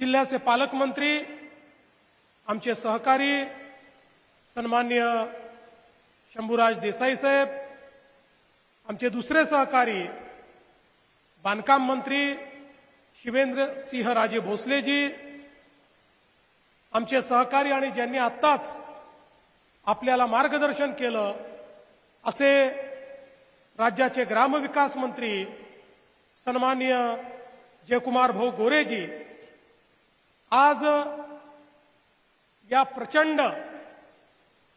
जिल्ह्याचे पालकमंत्री आमचे सहकारी सन्मान्य शंभूराज देसाई साहेब आमचे दुसरे सहकारी बांधकाम मंत्री शिवेंद्र सिंह राजे भोसलेजी आमचे सहकारी आणि ज्यांनी आत्ताच आपल्याला मार्गदर्शन केलं असे राज्याचे ग्रामविकास मंत्री सन्मान्य जयकुमार भाऊ गोरेजी आज या प्रचंड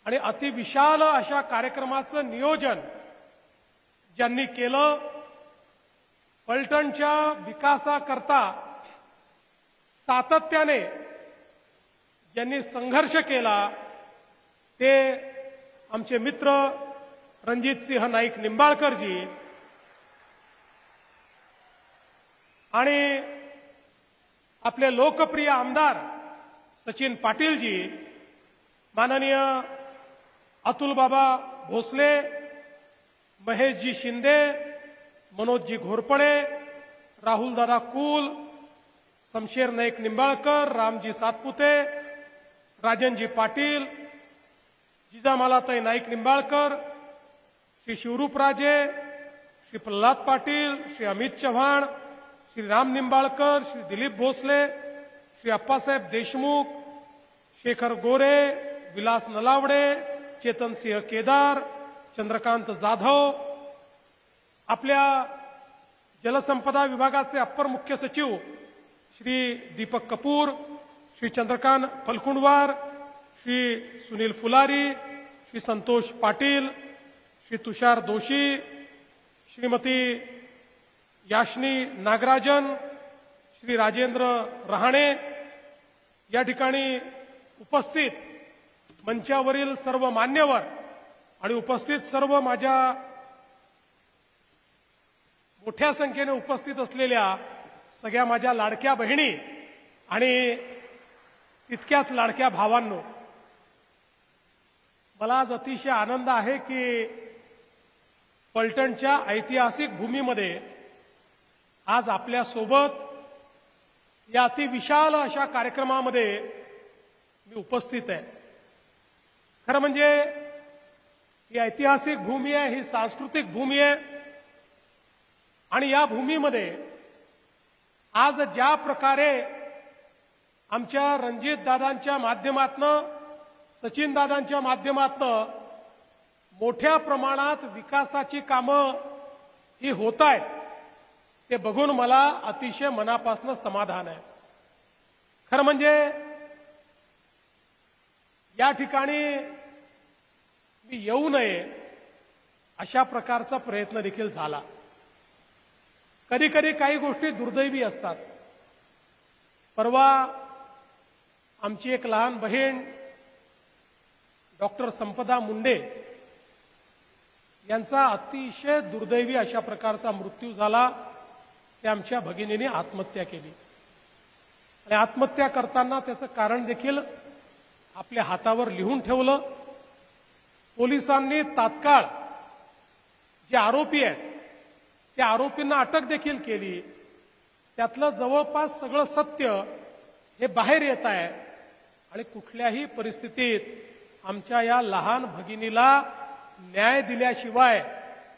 आणि अतिविशाल अशा कार्यक्रमाचं नियोजन ज्यांनी केलं फलटणच्या विकासाकरता सातत्याने ज्यांनी संघर्ष केला ते आमचे मित्र रणजित सिंह नाईक निंबाळकरजी आणि आपले लोकप्रिय आमदार सचिन पाटीलजी माननीय अतुलबाबा भोसले महेशजी शिंदे मनोजजी घोरपडे राहुलदादा कुल शमशेर नाईक निंबाळकर रामजी सातपुते राजनजी पाटील जिजामालाताई नाईक निंबाळकर श्री शिवरूपराजे श्री प्रल्हाद पाटील श्री अमित चव्हाण श्री राम निंबाळकर श्री दिलीप भोसले श्री अप्पासाहेब देशमुख शेखर गोरे विलास नलावडे चेतन सिंह केदार चंद्रकांत जाधव आपल्या जलसंपदा विभागाचे अप्पर मुख्य सचिव श्री दीपक कपूर श्री चंद्रकांत फलकुंडवार श्री सुनील फुलारी श्री संतोष पाटील श्री तुषार दोशी श्रीमती याशनी नागराजन श्री राजेंद्र रहाणे या ठिकाणी उपस्थित मंचावरील सर्व मान्यवर आणि उपस्थित सर्व माझ्या मोठ्या संख्येने उपस्थित असलेल्या सगळ्या माझ्या लाडक्या बहिणी आणि तितक्याच लाडक्या भावांनो मला आज अतिशय आनंद आहे की पलटणच्या ऐतिहासिक भूमीमध्ये आज आपल्यासोबत या अतिविशाल अशा कार्यक्रमामध्ये मी उपस्थित आहे. खरं म्हणजे ही ऐतिहासिक भूमी आहे ही सांस्कृतिक भूमी आहे. आणि या भूमीमध्ये आज ज्या प्रकारे आमच्या रणजित दादांच्या माध्यमातनं सचिन दादांच्या माध्यमातनं मोठ्या प्रमाणात विकासाची कामं ही होत आहेत ते बघून मला अतिशय मनापासून समाधान आहे. खरं म्हणजे या ठिकाणी मी येऊ नये अशा प्रकारचा प्रयत्न देखील झाला. कधी कधी काही गोष्टी दुर्दैवी असतात. परवा आमची एक लहान बहीण डॉक्टर संपदा मुंडे यांचा अतिशय दुर्दैवी अशा प्रकारचा मृत्यू झाला. ते आमच्या भगिनीने आत्महत्या केली. आणि आत्महत्या करताना त्याचं कारण देखील आपल्या हातावर लिहून ठेवलं. पोलिसांनी तात्काळ जे आरोपी आहेत त्या आरोपींना अटक देखील केली. त्यातलं जवळपास सगळं सत्य हे बाहेर येत आहे. आणि कुठल्याही परिस्थितीत आमच्या या लहान भगिनीला न्याय दिल्याशिवाय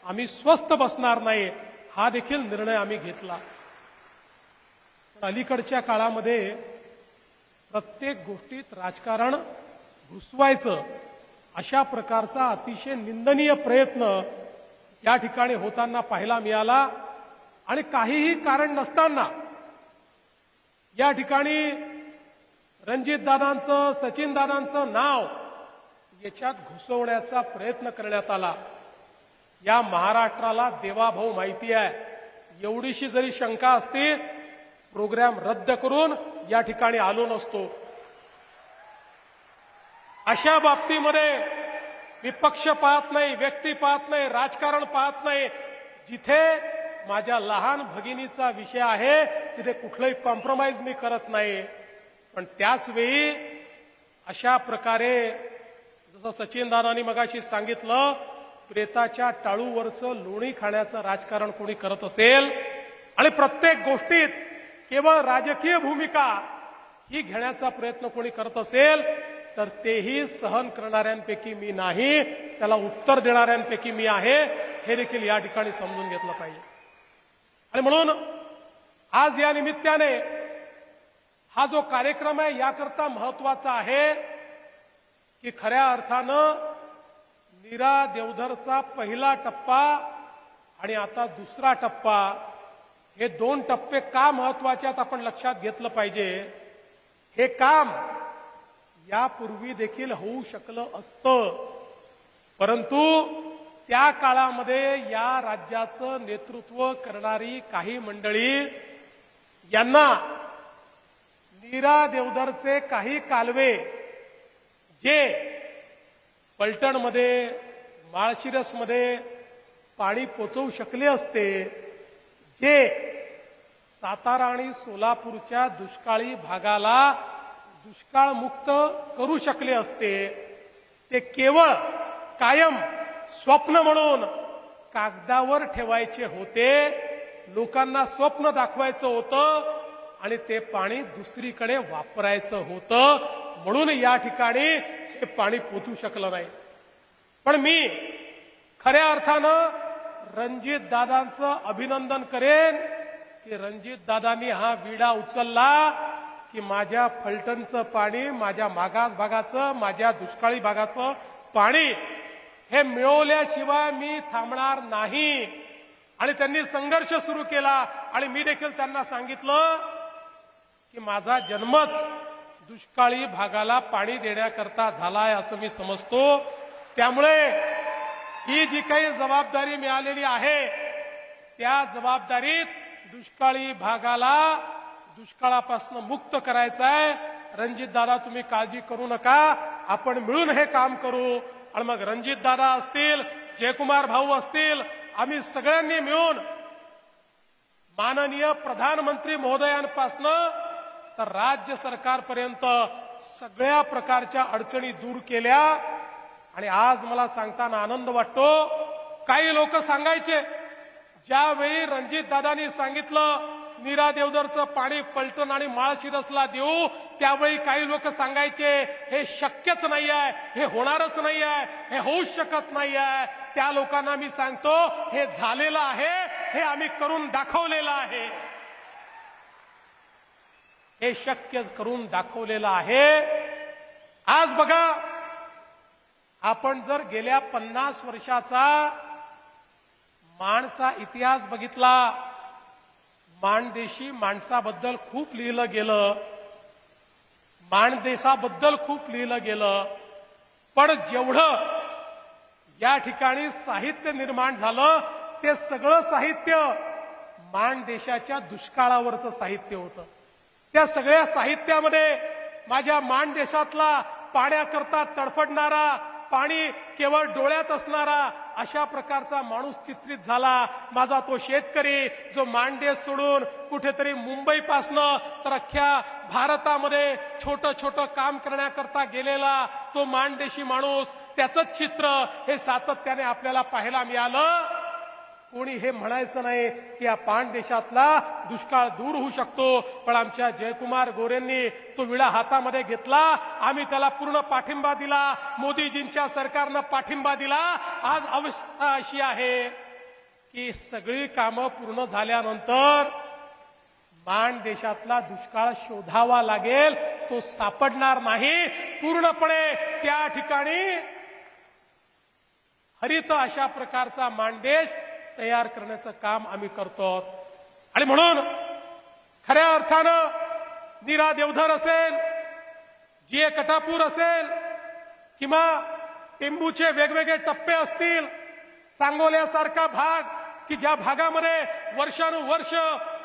आम्ही स्वस्थ बसणार नाही. हा देखील निर्णय आम्ही घेतला. अलीकडच्या काळामध्ये प्रत्येक गोष्टीत राजकारण घुसवायचं अशा प्रकारचा अतिशय निंदनीय प्रयत्न या ठिकाणी होताना पाहायला मिळाला आणि काहीही कारण नसताना या ठिकाणी रणजित दादांचं सचिन दादांचं नाव याच्यात घुसवण्याचा प्रयत्न करण्यात आला. या महाराष्ट्राला देवाभाऊ माहिती आहे. एवढीशी जरी शंका असती प्रोग्राम रद्द करून या ठिकाणी आलो नसतो. अशा बाबतीमध्ये मी पक्ष पाहत नाही व्यक्ती पाहत नाही राजकारण पाहत नाही. जिथे माझ्या लहान भगिनीचा विषय आहे तिथे कुठलंही कॉम्प्रोमाइज मी करत नाही. पण त्याच वेळी अशा प्रकारे जसं सचिन दादानी मगाशी सांगितलं प्रेताच्या टाळूवरचं लोणी खाण्याचं राजकारण कोणी करत असेल? आणि प्रत्येक गोष्टीत केवळ राजकीय भूमिका ही घेण्याचा प्रयत्न कोणी करत असेल तर तेही सहन करणाऱ्यांपैकी मी नाही. त्याला उत्तर देणाऱ्यांपैकी मी आहे. हे देखील या ठिकाणी समजून घेतलं पाहिजे. आणि म्हणून आज या निमित्ताने हा जो कार्यक्रम आहे याकरता महत्त्वाचा आहे की खऱ्या अर्थानं नीरा देवधरचा पहिला टप्पा आणि आता दुसरा टप्पा हे दोन टप्पे का महत्त्वाचे आहेत आपण लक्षात घेतलं पाहिजे. हे काम यापूर्वी देखील होऊ शकलं असतं. परंतु त्या काळामध्ये या राज्याचं नेतृत्व करणारी काही मंडळी यांना नीरा देवधरचे काही कालवे जे पलटणमध्ये माळशिरसमध्ये पाणी पोचवू शकले असते जे सातारा आणि सोलापूरच्या दुष्काळी भागाला दुष्काळमुक्त करू शकले असते. ते केवळ कायम स्वप्न म्हणून कागदावर ठेवायचे होते लोकांना स्वप्न दाखवायचं होतं आणि ते पाणी दुसरीकडे वापरायचं होतं. म्हणून या ठिकाणी हे पाणी पोचू शकलं नाही. पण मी खऱ्या अर्थानं रणजित दादांचं अभिनंदन करेन की रणजित दादांनी हा विडा उचलला की माझ्या फलटणचं पाणी माझ्या मागास भागाचं माझ्या दुष्काळी भागाचं पाणी हे मिळवल्याशिवाय मी थांबणार नाही. आणि त्यांनी संघर्ष सुरू केला आणि मी देखील त्यांना सांगितलं की माझा जन्मच दुष्काळी भागाला पाणी देण्याकरता झालाय असं मी समजतो. त्यामुळे ही जी काही जबाबदारी मिळालेली आहे त्या जबाबदारीत दुष्काळी भागाला दुष्काळापासून मुक्त करायचं आहे रणजितदादा तुम्ही काळजी करू नका. आपण मिळून हे काम करू. आणि मग रणजितदादा असतील जयकुमार भाऊ असतील आम्ही सगळ्यांनी मिळून माननीय प्रधानमंत्री महोदयांपासनं तर राज्य सरकारपर्यंत सगळ्या प्रकारच्या अडचणी दूर केल्या. आणि आज मला सांगताना आनंद वाटतो. काही लोक सांगायचे ज्यावेळी रणजित दादांनी सांगितलं नीरा देवदरचं पाणी पलटण आणि माळशिरसला देऊ त्यावेळी काही लोक सांगायचे हे शक्यच नाही आहे हे होणारच नाही आहे हे होऊच शकत नाही आहे त्या लोकांना मी सांगतो हे झालेलं आहे हे आम्ही करून दाखवलेलं आहे. हे शक्य करून दाखवलेलं आहे. आज बघा आपण जर गेल्या पन्नास वर्षाचा माणचा इतिहास बघितला माणदेशी माणसाबद्दल खूप लिहिलं गेलं माणदेशाबद्दल खूप लिहिलं गेलं पण जेवढं या ठिकाणी साहित्य निर्माण झालं ते सगळं साहित्य माणदेशाच्या दुष्काळावरचं साहित्य होतं. त्या सगळ्या साहित्यामध्ये माझ्या माणदेशातला पाण्याकरता तडफडणारा पाणी केवळ डोळ्यात असणारा अशा प्रकारचा माणूस चित्रित झाला. माझा तो शेतकरी जो मांडेस सोडून कुठेतरी मुंबईपासनं तर अख्ख्या भारतामध्ये छोटं छोटं काम करण्याकरता गेलेला तो मांडेशी माणूस त्याचंच चित्र हे सातत्याने आपल्याला पाहायला मिळालं. कोणी हे म्हणायचं नाही की या पाण देशातला दुष्काळ दूर होऊ शकतो पण आमच्या जयकुमार गोरेंनी तो विळा हातामध्ये घेतला आम्ही त्याला पूर्ण पाठिंबा दिला मोदीजींच्या सरकारनं पाठिंबा दिला. आज अवस्था अशी आहे की सगळी कामं पूर्ण झाल्यानंतर मान देशातला दुष्काळ शोधावा लागेल तो सापडणार नाही. पूर्णपणे त्या ठिकाणी हरित अशा प्रकारचा मानदेश तयार करण्याचं काम आम्ही करतो आणि म्हणून खऱ्या अर्थानं नीरा देवधर असेल जीए कटापूर असेल किंवा टेंबूचे वेगवेगळे टप्पे असतील सांगोल्यासारखा भाग की ज्या भागामध्ये वर्षानुवर्ष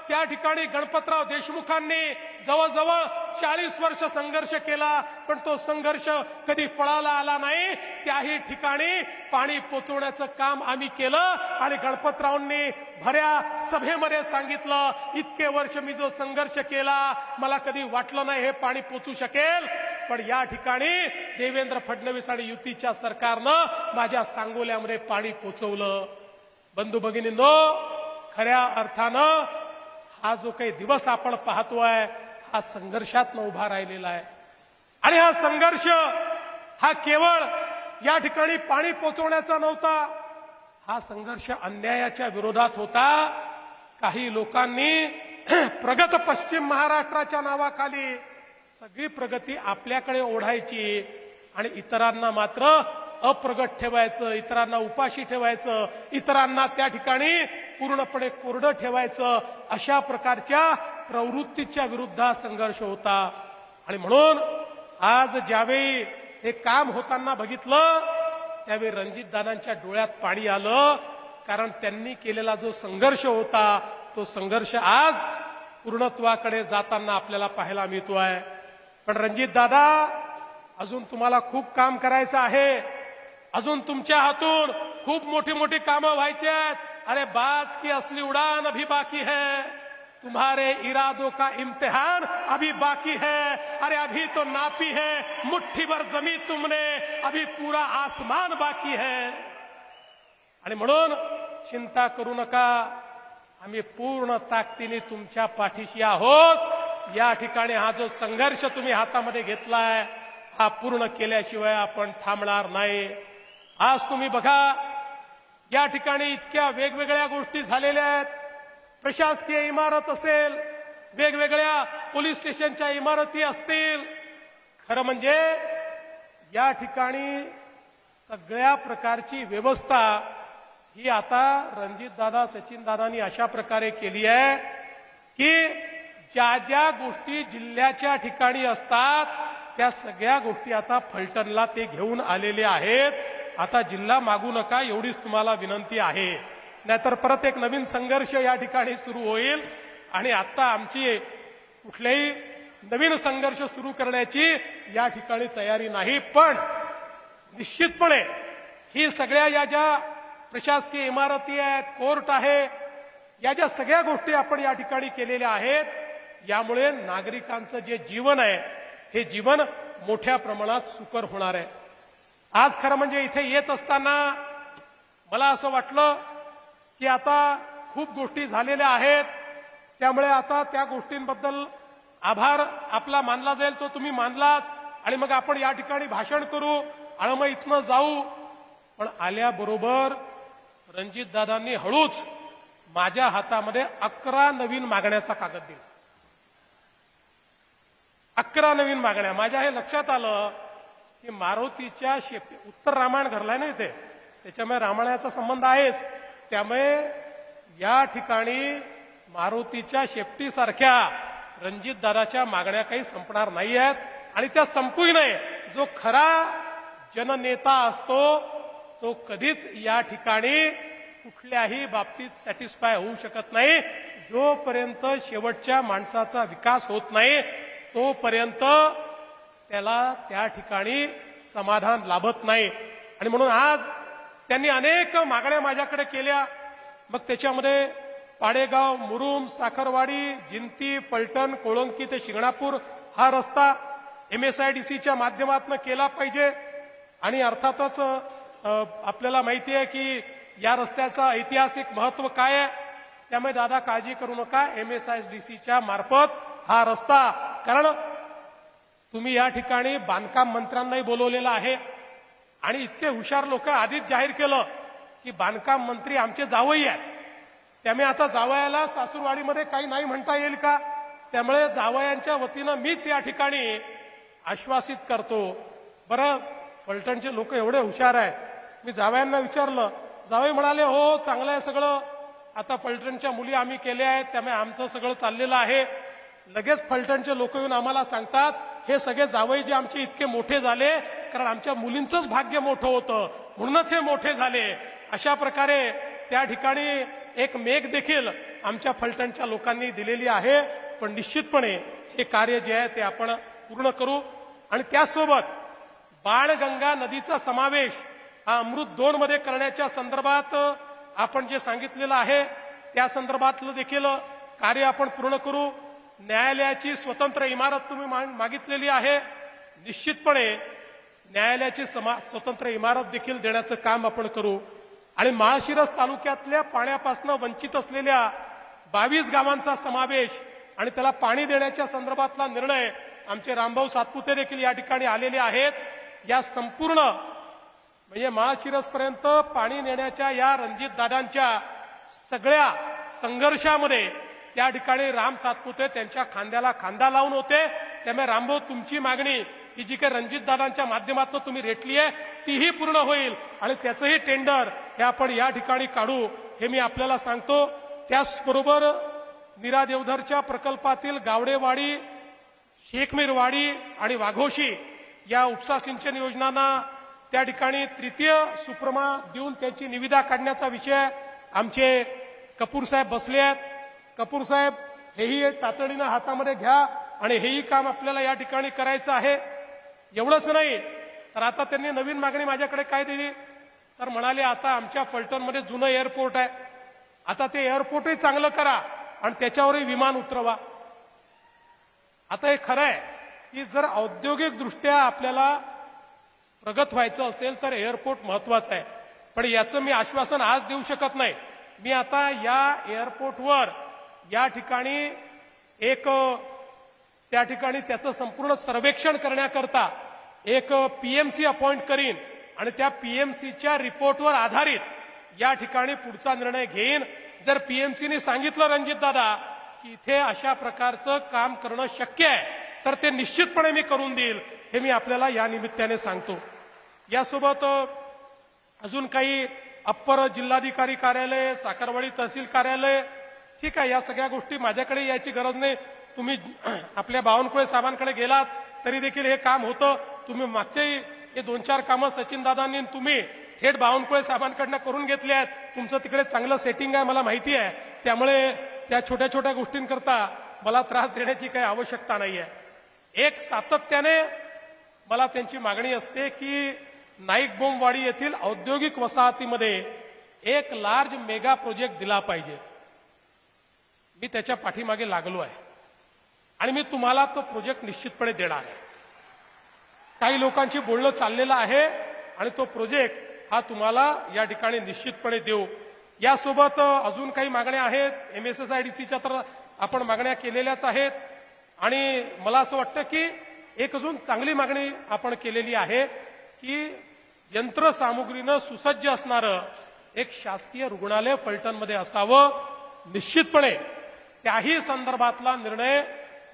त्या ठिकाणी गणपतराव देशमुखांनी जवळजवळ चाळीस वर्ष संघर्ष केला पण तो संघर्ष कधी फळाला आला नाही. त्याही ठिकाणी पाणी पोचवण्याचं काम आम्ही केलं आणि गणपतरावांनी भऱ्या सभेमध्ये सांगितलं इतके वर्ष मी जो संघर्ष केला मला कधी वाटलं नाही हे पाणी पोचू शकेल. पण या ठिकाणी देवेंद्र फडणवीस आणि युतीच्या सरकारनं माझ्या सांगोल्यामध्ये पाणी पोचवलं. बंधू भगिनींनो खऱ्या अर्थानं हा जो काही दिवस आपण पाहतोय हा संघर्षातनं उभा राहिलेला आहे. आणि हा संघर्ष हा केवळ या ठिकाणी पाणी पोचवण्याचा नव्हता. हा संघर्ष अन्यायाच्या विरोधात होता. काही लोकांनी प्रगत पश्चिम महाराष्ट्राच्या नावाखाली सगळी प्रगती आपल्याकडे ओढायची आणि इतरांना मात्र अप्रगत ठेवायचं इतरांना उपाशी ठेवायचं इतरांना त्या ठिकाणी पूर्णपणे कोरडं ठेवायचं अशा प्रकारच्या प्रवृत्तीच्या विरुद्ध हा संघर्ष होता. आणि म्हणून आज ज्यावेळी हे काम होताना बघितलं त्यावेळी रणजितदादांच्या डोळ्यात पाणी आलं. कारण त्यांनी केलेला जो संघर्ष होता तो संघर्ष आज पूर्णत्वाकडे जाताना आपल्याला पाहायला मिळतो आहे पण रणजित दादा अजून तुम्हाला खूप काम करायचं आहे. अजून तुमच्या हातून खूप मोठी मोठी कामं व्हायची आहेत. अरे बाज की असली उड़ान अभी बाकी है. तुम्हारे इरादों का इम्तिहान अभी बाकी है। अरे अभी तो नापी है। मुट्ठी भर जमी तुमने। अभी पूरा आसमान बाकी है। आणि म्हणून चिंता करू नका। आम्ही पूर्ण ताकदीने तुमच्या पाठीशी आहोत। या ठिकाणी हा जो संघर्ष तुम्ही हातामध्ये घेतलाय हा पूर्ण केल्याशिवाय आपण थांबणार नाही। आज तुम्ही बघा या ठिकाणी इतक्या वेगवेगळ्या गोष्टी झालेल्या आहेत। प्रशासकीय इमारत असेल वेगवेगळ्या पोलीस स्टेशनच्या इमारती असतील खरं म्हणजे या ठिकाणी सगळ्या प्रकारची व्यवस्था ही आता रणजितदादा सचिनदादांनी सचिन दादांनी अशा प्रकारे केली आहे की ज्या ज्या गोष्टी जिल्ह्याच्या ठिकाणी असतात त्या सगळ्या गोष्टी आता फलटणला ते घेऊन आलेले आहेत. आता जिल्हा मागू नका एवढीच तुम्हाला विनंती आहे. नाहीतर परत एक नवीन संघर्ष या ठिकाणी सुरू होईल. आणि आता आमची कुठल्याही नवीन संघर्ष सुरू करण्याची या ठिकाणी तयारी नाही. पण निश्चितपणे ही सगळ्या या ज्या प्रशासकीय इमारती आहेत कोर्ट आहे या ज्या सगळ्या गोष्टी आपण या ठिकाणी केलेल्या आहेत यामुळे नागरिकांचं जे जीवन आहे हे जीवन मोठ्या प्रमाणात सुकर होणार आहे. आज खरं म्हणजे इथे येत असताना मला असं वाटलं की आता खूप गोष्टी झालेल्या आहेत. त्यामुळे आता त्या गोष्टींबद्दल आभार आपला मानला जाईल तो तुम्ही मानलाच. आणि मग आपण या ठिकाणी भाषण करू आणि मग इथनं जाऊ. पण आल्याबरोबर रणजितदादांनी हळूच माझ्या हातामध्ये अकरा नवीन मागण्याचा कागद दिला. अकरा नवीन मागण्या. माझ्या हे लक्षात आलं की मारुतीच्या शेप उत्तर रामायण घरलाय ना इथे? त्याच्यामुळे रामायणाचा संबंध आहेच. त्यामुळे या ठिकाणी मारुतीच्या शेपटीसारख्या रणजितदाराच्या मागण्या काही संपणार नाही आहेत आणि त्या संपूही नये जो खरा जननेता असतो तो कधीच या ठिकाणी कुठल्याही बाबतीत सॅटिस्फाय होऊ शकत नाही. जोपर्यंत शेवटच्या माणसाचा विकास होत नाही तोपर्यंत त्याला त्या ठिकाणी समाधान लाभत नाही. आणि म्हणून आज त्यांनी अनेक मागण्या माझ्याकडे केल्या. मग त्याच्यामध्ये पाडेगाव मुरुम साखरवाडी जिंती फलटण कोळंकी ते शिंगणापूर हा रस्ता एम एस आय डी सीच्या माध्यमातून केला पाहिजे. आणि अर्थातच आपल्याला माहिती आहे की या रस्त्याचं ऐतिहासिक महत्त्व काय आहे? त्यामुळे दादा काळजी करू नका. एम एस आय डी सीच्या मार्फत हा रस्ता कारण तुम्ही या ठिकाणी बांधकाम मंत्र्यांनाही बोलवलेला आहे. आणि इतके हुशार लोक आधीच जाहीर केलं की बांधकाम मंत्री आमचे जावई आहेत. त्यामुळे आता जावयाला सासूरवाडीमध्ये काही नाही म्हणता येईल का? त्यामुळे जावयांच्या वतीनं मीच या ठिकाणी आश्वासित करतो. बरं फलटणचे लोक एवढे हुशार आहेत. मी जावयांना विचारलं जावई म्हणाले हो चांगलं आहे सगळं. आता फलटणच्या मुली आम्ही केल्या आहेत त्यामुळे आमचं सगळं चाललेलं आहे. लगेच फलटणचे लोक येऊन आम्हाला सांगतात हे सगळे जावई जे आमचे इतके मोठे झाले कारण आमच्या मुलींचंच भाग्य मोठं होतं. म्हणूनच हे मोठे झाले. अशा प्रकारे त्या ठिकाणी एक मेघ देखील आमच्या फलटणच्या लोकांनी दिलेली आहे. पण निश्चितपणे हे कार्य जे आहे ते आपण पूर्ण करू. आणि त्याचसोबत बाणगंगा नदीचा समावेश हा अमृत दोन मध्ये करण्याच्या संदर्भात आपण जे सांगितलेलं आहे त्या संदर्भातलं देखील कार्य आपण पूर्ण करू. न्यायालयाची स्वतंत्र इमारत तुम्ही मा- मागितलेली आहे. निश्चितपणे न्यायालयाची समा स्वतंत्र इमारत देखील देण्याचं काम आपण करू. आणि माळशिरस तालुक्यातल्या पाण्यापासून वंचित असलेल्या बावीस गावांचा समावेश आणि त्याला पाणी देण्याच्या संदर्भातला निर्णय आमचे रामभाऊ सातपुते देखील या ठिकाणी आलेले आहेत. या संपूर्ण म्हणजे माळशिरसपर्यंत पाणी नेण्याच्या या रणजित दादांच्या सगळ्या संघर्षामध्ये त्या ठिकाणी राम सातपुते त्यांच्या खांद्याला खांदा लावून होते. त्यामुळे रामभाऊ तुमची मागणी ही जी काही रणजित दादांच्या माध्यमातून तुम्ही रेटली आहे तीही पूर्ण होईल. आणि त्याचंही टेंडर हे आपण या ठिकाणी काढू हे मी आपल्याला सांगतो. त्याचबरोबर नीरा देवधरच्या प्रकल्पातील गावडेवाडी शेखमीरवाडी आणि वाघोशी या उपसा सिंचन योजनांना त्या ठिकाणी तृतीय सुप्रमा देऊन त्यांची निविदा काढण्याचा विषय आमचे कपूर साहेब बसले आहेत. कपूर साहेब हेही तातडीनं हातामध्ये घ्या आणि हेही काम आपल्याला या ठिकाणी करायचं आहे. एवढंच नाही तर आता त्यांनी नवीन मागणी माझ्याकडे काय दिली? तर म्हणाले आता आमच्या फलटणमध्ये जुनं एअरपोर्ट आहे. आता ते एअरपोर्टही चांगलं करा आणि त्याच्यावरही विमान उतरवा. आता हे खरं आहे की जर औद्योगिकदृष्ट्या आपल्याला प्रगत व्हायचं असेल तर एअरपोर्ट महत्वाचं आहे. पण याचं मी आश्वासन आज देऊ शकत नाही. मी आता या एअरपोर्टवर या ठिकाणी एक त्या ठिकाणी त्याचं संपूर्ण सर्वेक्षण करण्याकरता एक पीएमसी अपॉइंट करीन आणि त्या पीएमसीच्या रिपोर्टवर आधारित या ठिकाणी पुढचा निर्णय घेईन. जर पीएमसीने सांगितलं रणजित दादा की इथे अशा प्रकारचं काम करणं शक्य आहे तर ते निश्चितपणे मी करून देईल हे मी आपल्याला या निमित्ताने सांगतो. यासोबत अजून काही अप्पर जिल्हाधिकारी कार्यालय साखरवाडी तहसील कार्यालय ठीक आहे या सगळ्या गोष्टी माझ्याकडे यायची गरज नाही. तुम्ही आपल्या बावनकुळे साहेबांकडे गेलात तरी देखील हे काम होतं. तुम्ही मागच्याही हे दोन चार कामं सचिन दादांनी तुम्ही थेट बावनकुळे साहेबांकडनं करून घेतले आहेत. तुमचं तिकडे चांगलं सेटिंग आहे मला माहिती आहे. त्यामुळे त्या छोट्या छोट्या गोष्टींकरता मला त्रास देण्याची काही आवश्यकता नाही आहे एक सातत्याने मला त्यांची मागणी असते की नाईक बोंबवाडी येथील औद्योगिक वसाहतीमध्ये एक लार्ज मेगा प्रोजेक्ट दिला पाहिजे. मी त्याच्या पाठीमागे लागलो आहे. आणि मी तुम्हाला तो प्रोजेक्ट निश्चितपणे देणार आहे. काही लोकांशी बोलणं चाललेलं आहे आणि तो प्रोजेक्ट हा तुम्हाला या ठिकाणी निश्चितपणे देऊ. यासोबत अजून काही मागण्या आहेत? M S S I D सीच्या तर आपण मागण्या केलेल्याच आहेत. आणि मला असं वाटतं की एक अजून चांगली मागणी आपण केलेली आहे की यंत्रसामुग्रीनं सुसज्ज असणारं एक शासकीय रुग्णालय फलटणमध्ये असावं. निश्चितपणे त्याही संदर्भातला निर्णय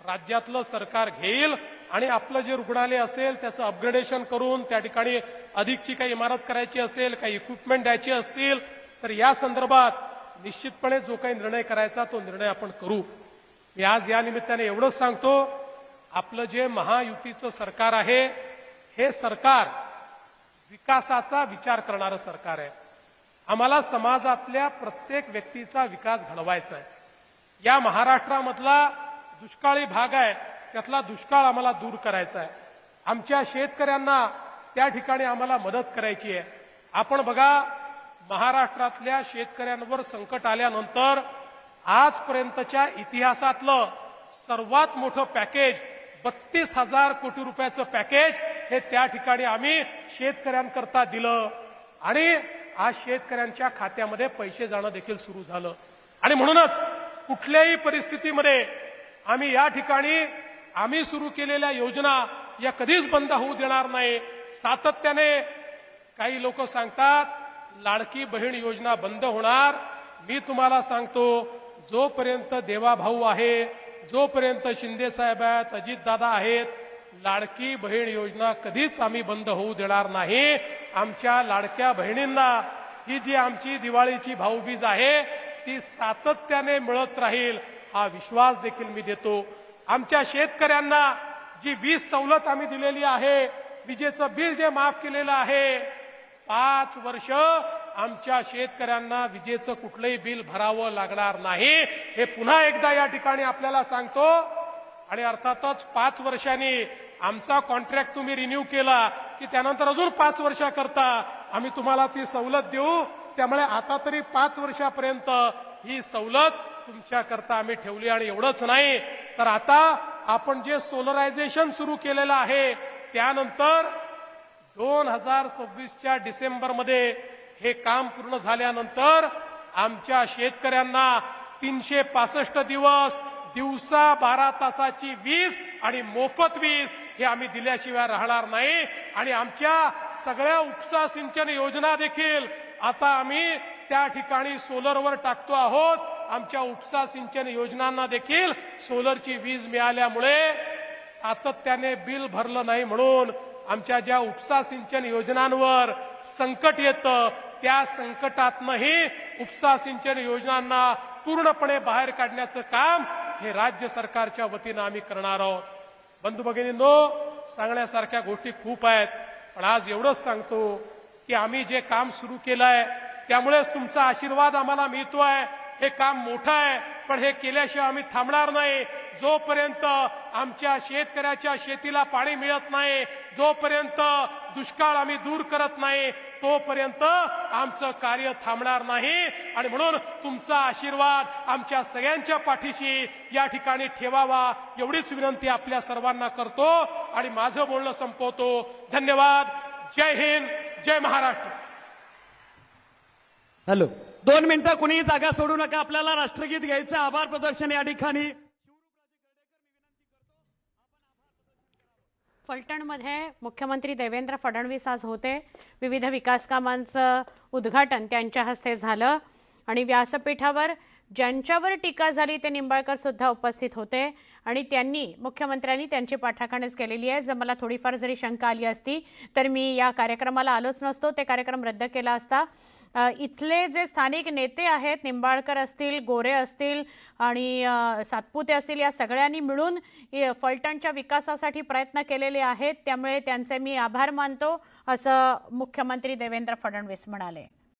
राज्यातलं सरकार घेईल आणि आपलं जे रुग्णालय असेल त्याचं अपग्रेडेशन करून त्या ठिकाणी अधिकची काही इमारत करायची असेल काही इक्विपमेंट द्यायची असतील तर या संदर्भात निश्चितपणे जो काही निर्णय करायचा तो निर्णय आपण करू. मी आज या निमित्ताने एवढंच सांगतो आपलं जे महायुतीचं सरकार आहे हे सरकार विकासाचा विचार करणारं सरकार आहे. आम्हाला समाजातल्या प्रत्येक व्यक्तीचा विकास घडवायचा आहे. या महाराष्ट्रामधला दुष्काळी भाग आहे त्यातला दुष्काळ आम्हाला दूर करायचा आहे. आमच्या शेतकऱ्यांना त्या ठिकाणी आम्हाला मदत करायची आहे. आपण बघा महाराष्ट्रातल्या शेतकऱ्यांवर संकट आल्यानंतर आजपर्यंतच्या इतिहासातलं सर्वात मोठं पॅकेज बत्तीस हजार कोटी रुपयाचं पॅकेज हे त्या ठिकाणी आम्ही शेतकऱ्यांकरता दिलं. आणि आज शेतकऱ्यांच्या खात्यामध्ये पैसे जाणं देखील सुरू झालं. आणि म्हणूनच कुठल्याही परिस्थितीमध्ये आम्ही या ठिकाणी आम्ही सुरू केलेल्या योजना या कधीच बंद होऊ देणार नाही. सातत्याने काही लोक सांगतात लाडकी बहीण योजना बंद होणार. मी तुम्हाला सांगतो जोपर्यंत देवाभाऊ आहे जोपर्यंत शिंदे साहेब आहेत अजितदादा आहेत लाडकी बहीण योजना कधीच आम्ही बंद होऊ देणार नाही. आमच्या लाडक्या बहिणींना ही जी आमची दिवाळीची भाऊबीज आहे ती सातत्याने मिळत राहील हा विश्वास देखील मी देतो. आमच्या शेतकऱ्यांना जी वीज सवलत आम्ही दिलेली आहे विजेचं बिल जे माफ केलेलं आहे पाच वर्ष आमच्या शेतकऱ्यांना विजेचं कुठलंही बिल भरावं लागणार नाही हे पुन्हा एकदा या ठिकाणी आपल्याला सांगतो. आणि अर्थातच पाच वर्षांनी आमचा कॉन्ट्रॅक्ट तुम्ही रिन्यू केला की त्यानंतर अजून पाच वर्षाकरता आम्ही तुम्हाला ती सवलत देऊ. त्यामुळे आता तरी पाच वर्षापर्यंत ही सवलत तुमच्याकरता आम्ही ठेवली आणि एवढंच नाही. तर आता आपण जे सोलरायझेशन सुरू केलेलं आहे त्यानंतर दोन हजार सव्वीसच्या डिसेंबरमध्ये हे काम पूर्ण झाल्यानंतर आमच्या शेतकऱ्यांना तीनशे पासष्ट दिवस दिवसा बारा तासाची वीज आणि मोफत वीज हे आम्ही दिल्याशिवाय राहणार नाही. आणि आमच्या सगळ्या उपसा सिंचन योजना देखील आता आम्ही त्या ठिकाणी सोलरवर टाकतो आहोत. आमच्या उपसा सिंचन योजनांना देखील सोलरची वीज मिळाल्यामुळे सातत्याने बिल भरलं नाही म्हणून आमच्या ज्या उपसा सिंचन योजनांवर संकट येतं त्या संकटातनंही उपसा सिंचन योजनांना पूर्णपणे बाहेर काढण्याचं काम हे राज्य सरकारच्या वतीनं आम्ही करणार आहोत. बंधू भगिनींनो सांगण्यासारख्या गोष्टी खूप आहेत पण आज एवढंच सांगतो की आम्ही जे काम सुरू केलंय त्यामुळेच तुमचा आशीर्वाद आम्हाला मिळतोय हे काम मोठं आहे पण हे केल्याशिवाय आम्ही थांबणार नाही. जोपर्यंत आमच्या शेतकऱ्याच्या शेतीला पाणी मिळत नाही जोपर्यंत दुष्काळ आम्ही दूर करत नाही तोपर्यंत आमचं कार्य थांबणार नाही. आणि म्हणून तुमचा आशीर्वाद आमच्या सगळ्यांच्या पाठीशी या ठिकाणी ठेवावा एवढीच विनंती आपल्या सर्वांना करतो. आणि माझं बोलणं संपवतो. धन्यवाद. जय हिंद. जय महाराष्ट्र. हॅलो. दोन मिनिटं कुणीही जागा सोडू नका. आपल्याला राष्ट्रगीत घ्यायचं आभार प्रदर्शन या ठिकाणी. फलटणमध्ये मुख्यमंत्री देवेंद्र फडणवीस आज होते. विविध विकास कामांचं उद्घाटन त्यांच्या हस्ते झालं आणि व्यासपीठावर ज्यांच्यावर टीका झाली ते निंबाळकर सुद्धा उपस्थित होते. आणि त्यांनी मुख्यमंत्र्यांनी त्यांची पाठाखाणीच केलेली आहे. जर मला थोडीफार जरी शंका आली असती तर मी या कार्यक्रमाला आलोच नसतो. ते कार्यक्रम रद्द केला असता. इथले जे स्थानिक नेते आहेत निंबाळकर असतील गोरे असतील आणि सातपुते असतील या सगळ्यांनी मिळून फलटणच्या विकासासाठी प्रयत्न केलेले आहेत. त्यामुळे त्यांचे मी आभार मानतो असं मुख्यमंत्री देवेंद्र फडणवीस म्हणाले.